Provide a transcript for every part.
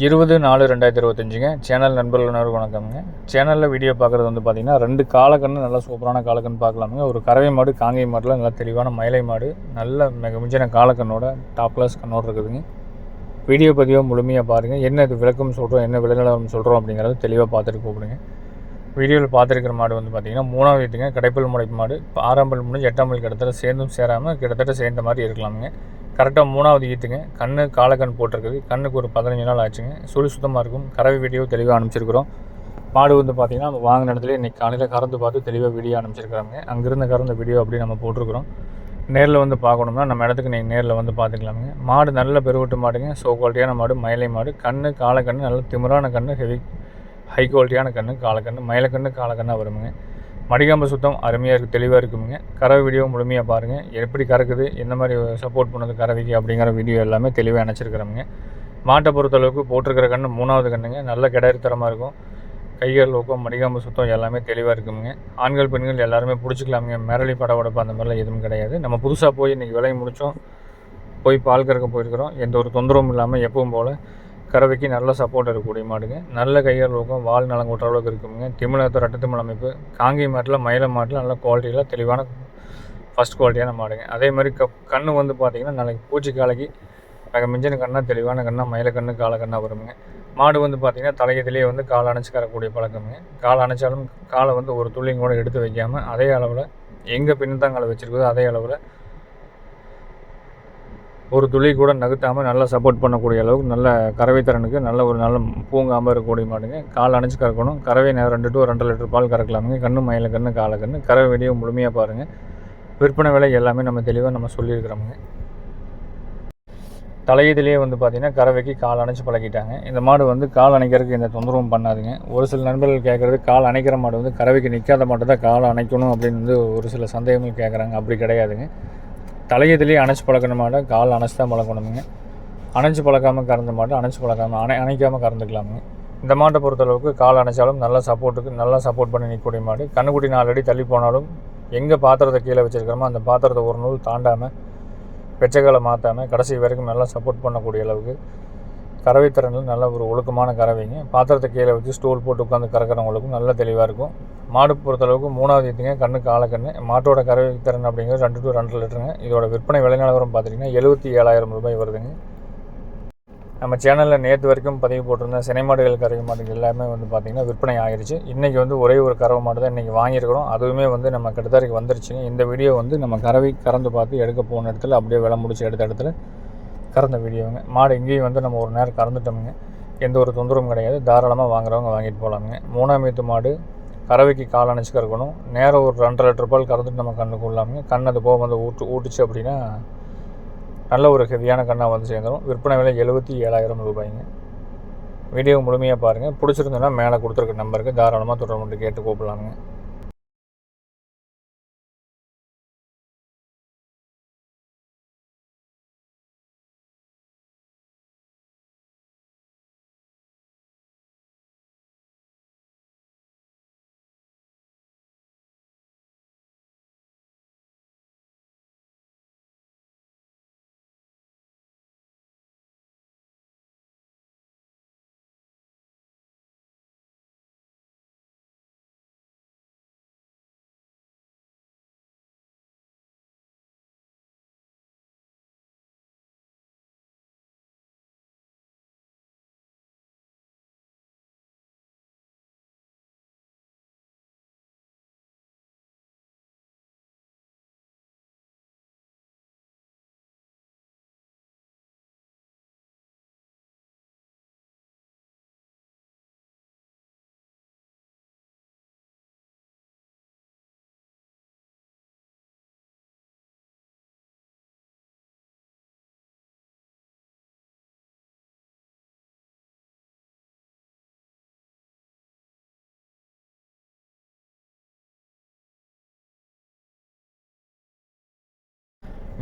இருபது நாலு ரெண்டாயிரத்தி இருபத்தஞ்சுங்க. சேனல் நண்பர்கள் அனைவருக்கும் வணக்கம்ங்க. சேனலில் வீடியோ பார்க்குறது வந்து பார்த்திங்கன்னா ரெண்டு காலக்கன்று நல்லா சூப்பரான காலக்கன்று பார்க்கலாமுங்க. ஒரு கறவை மாடு காங்கை மாடில் நல்லா தெளிவான மயிலை மாடு நல்ல மிக மிஞ்சின காலக்கண்ணோட டாப் கிளாஸ் இருக்குதுங்க. வீடியோ பதிவாக முழுமையாக பாருங்கள் என்ன இது விளக்கம் சொல்கிறோம் என்ன விளைநிலவரம் சொல்கிறோம் அப்படிங்கிறத தெளிவாக பார்த்துட்டு கூப்பிடுங்க. வீடியோவில் பார்த்துருக்கிற மாடு வந்து பார்த்திங்கன்னா மூணாவது வீட்டுங்க. கடைப்பல் முளைப்பு மாடு. ஆறாம்பல் முடிஞ்சு எட்டாம்பல் கிட்டத்தட்ட சேர்ந்தும் சேராமல் கிட்டத்தட்ட சேர்ந்த மாதிரி இருக்கலாமுங்க. கரெக்டாக மூணாவது ஈத்துங்க கண்ணு காலக்கண் போட்டிருக்குது. கண்ணுக்கு ஒரு பதினஞ்சு நாள் ஆச்சுங்க. சுழி சுத்தமாக இருக்கும். கறவை வீடியோ தெளிவாக அனுப்பிச்சிருக்கிறோம். மாடு வந்து பார்த்திங்கன்னா நம்ம வாங்கின இடத்துல இன்றைக்கி காலையில் கறந்து பார்த்து தெளிவாக வீடியோ அனுப்பிச்சிருக்கிறாங்க. அங்கேருந்து கறந்த வீடியோ அப்படி நம்ம போட்டிருக்கிறோம். நேரில் வந்து பார்க்கணும்னா நம்ம இடத்துக்கு நீங்கள் நேரில் வந்து பார்த்துக்கலாமுங்க. மாடு நல்ல பெருவட்டு மாடுங்க. சோ குவாலிட்டியான மாடு மயிலை மாடு. கண்ணு காலக்கண்ணு நல்ல திமிரான கண்ணு ஹெவி ஹை குவாலிட்டியான கண்ணு காலக்கண்ணு மயிலக்கண்ணு காலக்கண்ணாக வருமுங்க. மடிகாம்பு சுத்தம் அருமையாக இருக்குது தெளிவாக இருக்குமுங்க. கறவை வீடியோ முழுமையாக பாருங்கள் எப்படி கறக்குது என்ன மாதிரி சப்போர்ட் பண்ணுது கறவைக்கு அப்படிங்கிற வீடியோ எல்லாமே தெளிவாக நினச்சிருக்கிறோமுங்க. மாட்டை பொறுத்தளவுக்கு போட்டிருக்கிற கண்ணு மூணாவது கண்ணுங்க. நல்ல கிடத்தரமாக இருக்கும். கைகள் ஊக்கம் மடிகாம்பு சுத்தம் எல்லாமே தெளிவாக இருக்குமுங்க. ஆண்கள் பெண்கள் எல்லாருமே பிடிச்சிக்கலாமுங்க. மிரளி பட உடப்பு அந்த மாதிரிலாம் எதுவும் கிடையாது. நம்ம புதுசாக போய் இன்றைக்கி விலை முடித்தோம் போய் பால் கறக்க போயிருக்கிறோம். எந்த ஒரு தொந்தரவும் இல்லாமல் எப்பவும் போல் கறவைக்கு நல்ல சப்போர்ட் இருக்கக்கூடிய மாடுங்க. நல்ல கையால் இருக்கும் வால் நலம் கொட்டுற அளவுக்கு இருக்குங்க. திமிழத்தை ரட்ட திமிழ் அமைப்பு காங்கி மாட்டில் மயில மாட்டில் நல்ல குவாலிட்டியில் தெளிவான ஃபஸ்ட் குவாலிட்டியான மாடுங்க. அதே மாதிரி க கண்ணு வந்து பார்த்திங்கன்னா நாளைக்கு பூச்சி காலைக்கு நாங்கள் மிஞ்சின கண்ணாக தெளிவான கண்ணாக மயில கண்ணு கால கண்ணாக வருமுங்க மாடு வந்து பார்த்திங்கன்னா தலையத்திலேயே வந்து கால் அணைச்சி கரக்கூடிய பழக்கமுங்க. கால் அணைச்சாலும் காலை வந்து ஒரு துள்ளிங்க கூட எடுத்து வைக்காமல் அதே அளவில் எங்கே பின்னத்தாங்காலை வச்சுருக்குதோ அதே அளவில் ஒரு துளி கூட நகர்த்தாமல் நல்லா சப்போர்ட் பண்ணக்கூடிய அளவுக்கு நல்ல கறவை திறனுக்கு நல்ல ஒரு நல்ல பூங்காமல் இருக்கக்கூடிய மாடுங்க. கால் அணைச்சி கறக்கணும். கறவை நேரம் ரெண்டு டு ரெண்டு லிட்டர் பால் கறக்கலாமுங்க. கண்ணு மயில கண்ணு காலை கண்ணு. கறவை வெளியே முழுமையாக பாருங்கள் விற்பனை விலை எல்லாமே நம்ம தெளிவாக நம்ம சொல்லியிருக்கிறோமுங்க. தலையீதிலேயே வந்து பார்த்திங்கன்னா கறவைக்கு கால் அணைச்சி பழகிட்டாங்க இந்த மாடு வந்து கால் அணைக்கிறதுக்கு எந்த தொந்தரவும் பண்ணாதுங்க. ஒரு சில நண்பர்கள் கேட்குறது கால் அணைக்கிற மாடு வந்து கறவைக்கு நிற்காத மாட்டை தான் கால் அணைக்கணும் அப்படின்னு வந்து ஒரு சில சந்தேகங்கள் கேட்குறாங்க அப்படி கிடையாதுங்க. தலையதுலேயே அணைச்சி பழக்கணும் மாட்டோம் கால் அணைச்சி தான் பழக்கணுமுங்க. அணைச்சி பழக்காமல் கறந்த மாட்டோம் அணைச்சி பழக்காமல் அணை அணைக்காமல் கறந்துக்கலாமுங்க. இந்த மாட்டை பொறுத்தளவுக்கு கால் அணைச்சாலும் நல்லா சப்போர்ட்டுக்கு நல்லா சப்போர்ட் பண்ணி நிற்கக்கூடிய மாடு. கண்ணுக்குட்டி நாலு அடி தள்ளி போனாலும் எங்கே பாத்திரத்தை கீழே வச்சுருக்கிறோமோ அந்த பாத்திரத்தை ஒரு நூல் தாண்டாமல் வெச்சக்காலை மாற்றாமல் கடைசி வரைக்கும் நல்லா சப்போர்ட் பண்ணக்கூடிய அளவுக்கு கறவை திறனில் நல்ல ஒரு ஒழுக்கமான கறவைங்க. பாத்திரத்தை கீழே வச்சு ஸ்டூல் போட்டு உட்காந்து கறக்கிறவங்களுக்கும் நல்ல தெளிவாக இருக்கும். மாடு பொறுத்தளவுக்கு மூணாவது ஈத்துங்க கண்ணுக்கு ஆளக்கண்ணு மாட்டோட கறவை திறன் அப்படிங்கிறது ரெண்டு டு ரெண்டு லிட்டருங்க. இதோட விற்பனை விலை நிலவரம் பார்த்தீங்கன்னா எழுபத்தி ஏழாயிரம் ரூபாய் வருதுங்க. நம்ம சேனலில் நேற்று வரைக்கும் பதிவு போட்டிருந்த சினை மாடுகள் கறவை மாடுகள் எல்லாமே வந்து பார்த்திங்கன்னா விற்பனை ஆகிருச்சு இன்றைக்கி வந்து ஒரே ஒரு கறவை மாடு தான் இன்றைக்கி வாங்கியிருக்கிறோம். அதுவுமே வந்து நம்ம கிட்டத்தட்ட வந்துருச்சுங்க. இந்த வீடியோ வந்து நம்ம கறவை கறந்து பார்த்து எடுக்க போன இடத்துல அப்படியே விலை முடிச்சு எடுத்த இடத்துல கறந்த வீடியோங்க. மாடு இங்கேயும் வந்து நம்ம ஒரு நேரம் கறந்துட்டோமுங்க. எந்த ஒரு தொந்தரவும் கிடையாது. தாராளமாக வாங்குறவங்க வாங்கிட்டு போகலாமுங்க மூணாம் ஏத்து மாடு கறவைக்கு கால் அணைச்சி கறக்கணும். நேரம் ஒரு ரெண்டரை லிட்டர் பால் கறந்துட்டு நம்ம கண்ணுக்கு உள்ளாமுங்க. கண் அது போக வந்து ஊட்டு ஊட்டுச்சு அப்படின்னா நல்ல ஒரு ஹெவியான கண்ணாக வந்து சேர்ந்துடும் விற்பனை விலை எழுபத்தி ஏழாயிரம் ரூபாய்ங்க. வீடியோ முழுமையாக பாருங்கள் பிடிச்சிருந்ததுன்னா மேலே கொடுத்துருக்க நம்பருக்கு தாராளமாக தொடர்பு கேட்டு கூப்பிடலாமுங்க.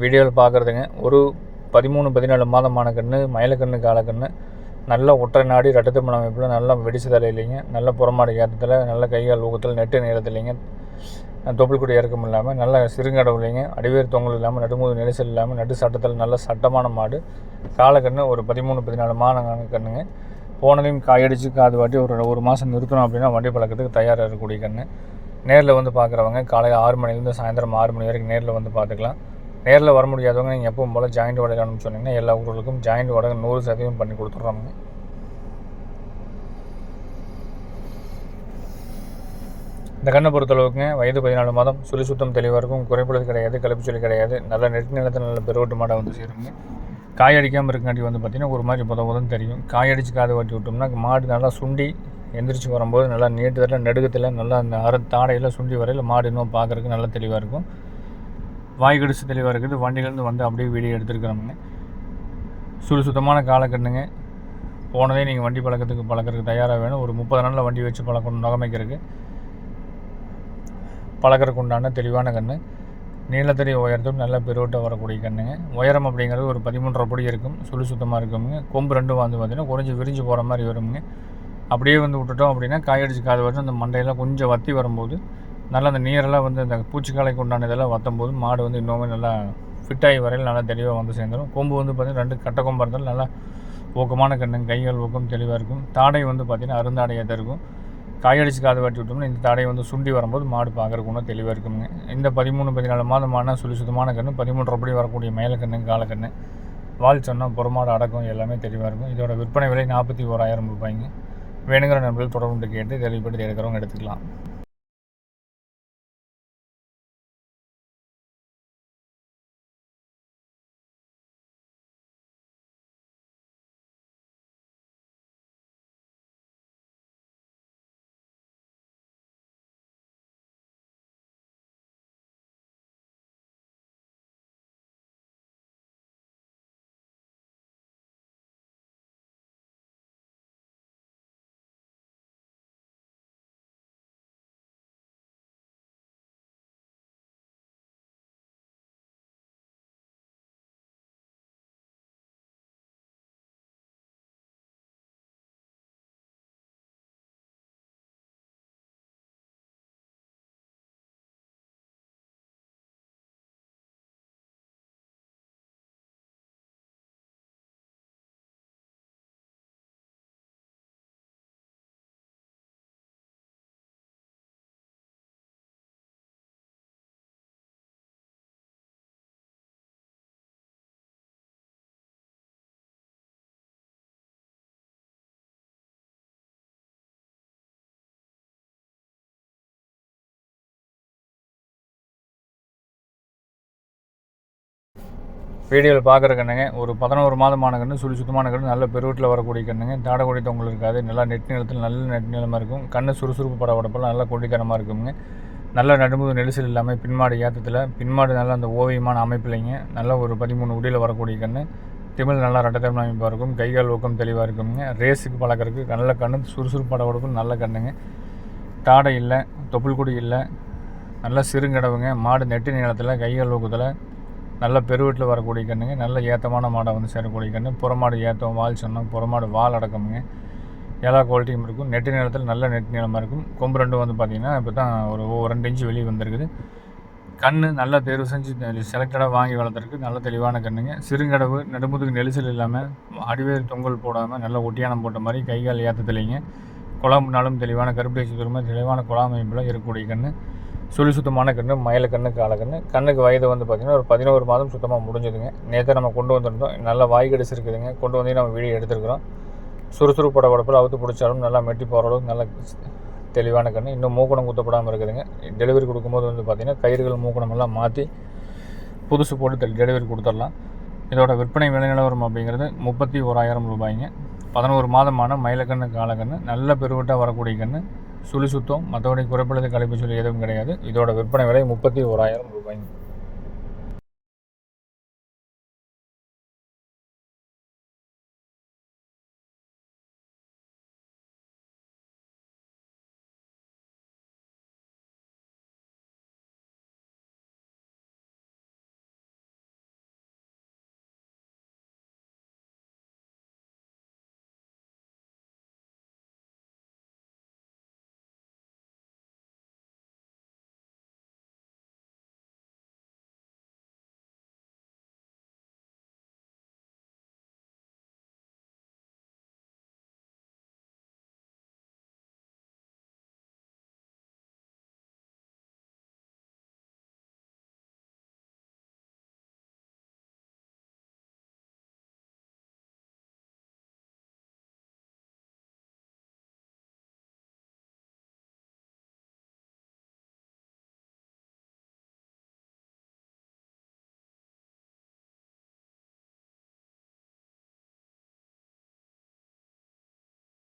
வீடியோவில் பார்க்குறதுங்க ஒரு பதிமூணு பதினாலு மாதமான கன்று மயிலக்கண்ணு காலக்கண்ணு நல்ல ஒற்றை நாடி ரெட்டத்து மலம் அமைப்பில் நல்லா வெடிச்சு தலையிலைங்க நல்ல புறமாடு ஏற்றத்தில் நல்ல கைகால் ஊக்கத்தில் நெட்டு நேரத்துலைங்க தொப்புள்குடி இறக்கம் இல்லாமல் நல்ல சிறுங்கடவுலைங்க. அடிவேர் தொங்கல் இல்லாமல் நடுமுது நெரிசல் இல்லாமல் நடு சட்டத்தில் நல்ல சட்டமான மாடு. காலக்கண்ணு ஒரு பதிமூணு பதினாலு மாதம் கண்ணுங்க போனதையும் காயடிச்சு காது வாட்டி ஒரு ஒரு மாதம் நிறுத்தணும் அப்படின்னா வண்டி பழக்கத்துக்கு தயாராக இருக்கக்கூடிய கன்று நேரில் வந்து பார்க்குறவங்க காலையில் ஆறு மணிலேருந்து சாயந்தரம் ஆறு மணி வரைக்கும் நேரில் வந்து பார்த்துக்கலாம் நேரில் வர முடியாதவங்க நீங்கள் எப்பவும் போல் ஜாயிண்ட் வடகணும்னு சொன்னீங்கன்னா எல்லா ஊர்களுக்கும் ஜாயிண்ட் வடகை நூறு சதவீதம் பண்ணி கொடுத்துட்றாங்க. இந்த கண்ணை பொறுத்தளவுக்குங்க வயது பதினாலு மாதம் சுழி சுத்தம் தெளிவாக இருக்கும் குறைப்பொழுது கிடையாது கலப்பு சொல்லி கிடையாது நல்ல நெட்டு நிலத்தில் நல்ல பெருவட்டு மாடை வந்து சேருங்க. காய் அடிக்காமல் இருக்கங்காட்டி வந்து பார்த்திங்கன்னா ஒரு மாதிரி புத புதன்னு தெரியும். காய் அடித்து காது வாட்டி விட்டோம்னா மாடு நல்லா சுண்டி எந்திரிச்சு வரும்போது நல்லா நீட்டுதல நடுக்கத்தில் நல்லா அந்த அற தாடையில் சுண்டி வரையில் மாடு இன்னும் பார்க்குறதுக்கு நல்லா தெளிவாக இருக்கும். வாய்கடிச்சு தெளிவாக இருக்குது. வண்டியிலேருந்து வந்து அப்படியே வீடியோ எடுத்துருக்குறோமுங்க சுழி சுத்தமான காலக்கண்ணுங்க போனதே நீங்கள் வண்டி பழக்கத்துக்கு பழக்கிறதுக்கு தயாராக வேணும். ஒரு முப்பது நாளில் வண்டி வச்சு பழக்கணும் நகமைக்கிறதுக்கு. பழக்கிறதுக்கு உண்டான தெளிவான கன்று நீளத்தடி உயரத்தும் நல்ல பெருவட்டாக வரக்கூடிய கண்ணுங்க. உயரம் அப்படிங்கிறது ஒரு பதிமூன்றரை படி இருக்கும். சுழி சுத்தமாக இருக்குங்க கொம்பு ரெண்டும் வந்து பார்த்திங்கன்னா குறைஞ்சி விரிஞ்சு போகிற மாதிரி வருங்க அப்படியே வந்து விட்டுட்டோம் அப்படின்னா காயடிச்சு காது வச்சு அந்த மண்டையெல்லாம் கொஞ்சம் வத்தி வரும்போது நல்லா அந்த நீரெல்லாம் வந்து அந்த பூச்சிக்காலைக்கு உண்டான இதெல்லாம் வத்தும் போது மாடு வந்து இன்னுமே நல்லா ஃபிட்டாகி வரையில் நல்லா தெளிவாக வந்து சேர்ந்துடும் கொம்பு வந்து பார்த்திங்கன்னா ரெண்டு கட்டை கொம்பு இருந்தாலும் நல்லா ஊக்கமான கண்ணுங்க கைகள் ஊக்கம் தெளிவாக இருக்கும். தாடை வந்து பார்த்திங்கன்னா அருந்தாடையாக தான் இருக்கும். காயடிச்சு காது வாட்டி விட்டோம்னா இந்த தடையை வந்து சுண்டி வரும்போது மாடு பார்க்குறக்குன்னா ஒன்றும் தெளிவாக இருக்குங்க. இந்த பதிமூணு பதினாலு மாதமான சுழி சுத்தமான கன்று பதிமூன்று படி வரக்கூடிய மேலக்கண்ணு காலக்கண்ணு வால் சொன்னால் புறமாடு அடக்கம் எல்லாமே தெளிவாக இருக்கும். இதோட விற்பனை விலை நாற்பத்தி ஓராயிரம் ரூபாய்ங்க. வேணுங்கிற நண்பர்கள் தொடர்பு கேட்டு தெளிவுபடுத்தி எடுக்கிறவங்க எடுத்துக்கலாம். வீடியோவில் பார்க்குற கண்ணுங்க ஒரு பதினோரு மாதமான கண்ணு சுழி சுத்தமான கண்ணு நல்ல பெருவீட்டில் வரக்கூடிய கண்ணுங்க. தாடை தொங்கல் இருக்காது நல்லா நெட் நிலத்தில் நல்ல நெட் நிலமாக இருக்கும். கண்ணு சுறுசுறுப்பு பட உடப்பெல்லாம் நல்லா கொண்டித்தனமாக இருக்குங்க. நல்ல நடுமுது நெரிசல் இல்லாமல் பின்மாடு ஏற்றத்தில் பின்மாடு நல்ல அந்த ஓவியமான அமைப்பில்லைங்க நல்ல ஒரு பதிமூணு உடியில் வரக்கூடிய கன்று திமிழ் நல்லா ரெட்டத்தமிழ் அமைப்பாக இருக்கும். கைகால் ஊக்கம் தெளிவாக இருக்குங்க. ரேஸுக்கு பழக்கிறதுக்கு நல்ல கண்ணு சுறுசுறுப்பு பட உடப்பும் நல்ல கண்ணுங்க. தாடை இல்லை தொப்புள் குடி இல்லை நல்லா சிறுங்கடவுங்க. மாடு நெட்டு நிலத்தில் கைகால் ஊக்கத்தில் நல்ல பெருவீட்டில் வரக்கூடிய கண்ணுங்க நல்ல ஏத்தமான மாடை வந்து சேரக்கூடிய கன்று புறமாடு ஏற்றம் வால் சொன்னோம் புறமாடு வால் அடக்கமுங்க. எல்லா குவாலிட்டியும் இருக்கும். நெட்டு நிலத்தில் நல்ல நெட்டு நிலமாக இருக்கும். கொம்பு ரெண்டும் வந்து பார்த்திங்கன்னா இப்போ தான் ஒரு ரெண்டு இன்ச்சு வெளியே வந்திருக்குது. கண் நல்லா தேர்வு செஞ்சு செலக்டடாக வாங்கி வளர்த்துருக்கு நல்ல தெளிவான கண்ணுங்க. சிறுங்கடவு நடுமுதுக்கு நெரிசல் இல்லாமல் அடிவேறு தொங்கல் போடாமல் நல்ல ஒட்டியானம் போட்ட மாதிரி கைகால் ஏற்றத்துலைங்க குழம்புனாலும் தெளிவான கருப்பேசி பெருமை தெளிவான குழாமைப்பில் இருக்கக்கூடிய கன்று சுழி சுத்தமான கன்று மயில கண்ணு காலக்கண்ணு கண்ணுக்கு வயது வந்து பார்த்திங்கன்னா ஒரு பதினோரு மாதம் சுத்தமாக முடிஞ்சதுங்க. நேற்று நம்ம கொண்டு வந்திருந்தோம். நல்லா வாய் கடிச்சு கொண்டு வந்து நம்ம வீடியோ எடுத்துருக்குறோம். சுறுசுறுப்பட உடப்பில் அவுத்து பிடிச்சாலும் நல்லா மெட்டி போகிற அளவுக்கு நல்ல தெளிவான கன்று. இன்னும் மூக்கணம் குத்தப்படாமல் இருக்குதுங்க. டெலிவரி கொடுக்கும்போது வந்து பார்த்திங்கன்னா கயிறுகள் மூக்கணம் எல்லாம் மாற்றி புதுசு போட்டு டெலிவரி கொடுத்துடலாம். இதோட விற்பனை விலை நிலவரம் அப்படிங்கிறது முப்பத்தி ஓராயிரம் ரூபாய்ங்க. பதினோரு மாதமான மயிலக்கண்ணு காலக்கண்ணு நல்ல பெருவட்டாக வரக்கூடிய கன்று சுழி சுத்தம் மற்றபடி குறைப்பழுது கழிப்பு சொல்லி எதுவும் கிடையாது. இதோட விற்பனை விலை முப்பத்தி ஓராயிரம் ரூபாய்